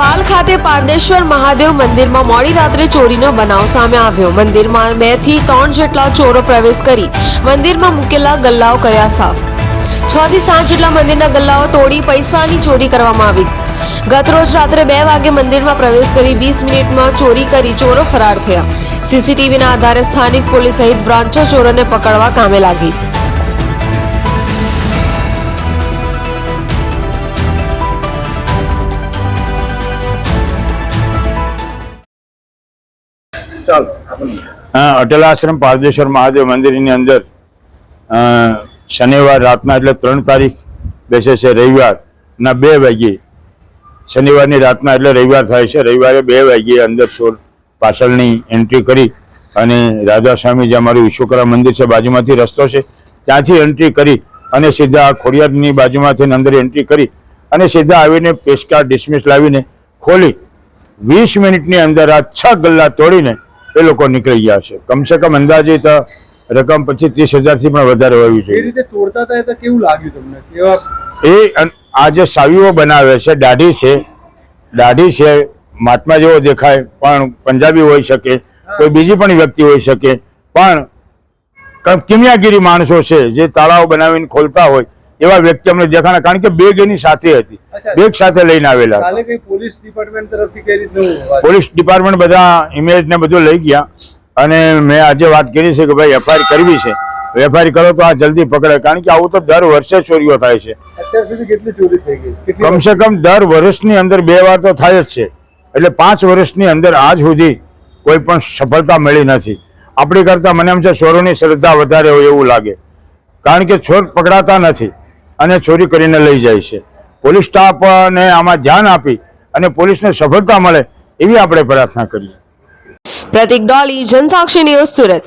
ખાતે પારદેશ્વર મહાદેવ મંદિરમાં મોડી રાત્રે ચોરીનો બનાવ સામે આવ્યો. મંદિરમાં બેથી ત્રણ જેટલા ચોરો પ્રવેશ કરી મંદિરમાં મૂકેલા ગલ્લાઓ કર્યા સાફ. છ થી સાત જેટલા મંદિરના ગલ્લાઓ તોડી પૈસાની ચોરી કરવામાં આવી. ગતરોજ રાત્રે બે વાગે મંદિરમાં પ્રવેશ કરી વીસ મિનિટમાં ચોરી કરી ચોરો ફરાર થયા. સીસીટીવીના આધારે સ્થાનિક પોલીસ સહિત બ્રાન્ચો ચોરોને પકડવા કામે લાગી. અ, અટલ આશ્રમ પારદેશ્વર મહાદેવ મંદિરની અંદર શનિવાર રાતના એટલે ત્રણ તારીખ બેસે છે રવિવારના બે વાગ્યે. શનિવારની રાતના એટલે રવિવાર થાય છે રવિવારે બે વાગ્યે અંદર ચોર પાછળની એન્ટ્રી કરી અને રાધાસ્વામી જે અમારું વિશ્વકર્મા મંદિર છે બાજુમાંથી રસ્તો છે ત્યાંથી એન્ટ્રી કરી અને સીધા ખોડિયારની બાજુમાંથી અંદર એન્ટ્રી કરી અને સીધા આવીને પેસ્કા ડિસમિસ લાવીને ખોલી. વીસ મિનિટની અંદર આ છ ગલ્લા તોડીને એ લોકો નીકળી ગયા છે. કમસે કમ અંદાજિત રકમ પછી ત્રીસ હજારથી પણ વધારે હોવી જોઈએ. રીતે તોડતા હતા એ તો કેવું લાગ્યું તમને? એ આ જે સાવીઓ બનાવે છે દાઢી છે દાઢી છે મહાત્મા જેવો દેખાય પણ પંજાબી હોઈ શકે કોઈ બીજી પણ વ્યક્તિ હોઈ શકે. પણ કિમિયાગીરી માણસો છે જે તાળાઓ બનાવીને ખોલતા હોય એવા વ્યક્તિ અમને દેખાણા કારણ કે બેગ એની સાથે હતી. બેગ સાથે લઈને આવેલા પોલીસ ડિપાર્ટમેન્ટ તરફથી કઈ રીતનું પોલીસ ડિપાર્ટમેન્ટ બધા ઇમેજ ને બધું લઈ ગયા. અને મેં આજે વાત કરી છે કે ભાઈ એફઆઈઆર કરવી છે. એફઆઈઆર કરો તો આ જલ્દી પકડે. કારણ કે આવું તો દર વર્ષે ચોરીઓ થાય છે. અત્યાર સુધી કેટલી ચોરી થઈ ગઈ? કમસે કમ દર વર્ષની અંદર બે વાર તો થાય જ છે. એટલે પાંચ વર્ષની અંદર આજ સુધી કોઈ પણ સફળતા મળી નથી. આપણી કરતાં મને એમ છે ચોરોની શ્રદ્ધા વધારે હોય એવું લાગે. કારણ કે ચોર પકડાતા નથી. અને ચોરી કરીને લઈ જાય છે. પોલીસ સ્ટાફને આમાં ધ્યાન આપી અને પોલીસને સફળતા મળે એવી આપણે પ્રાર્થના કરીએ. પ્રતિક ડોલી જનસાક્ષી ન્યૂઝ સુરત.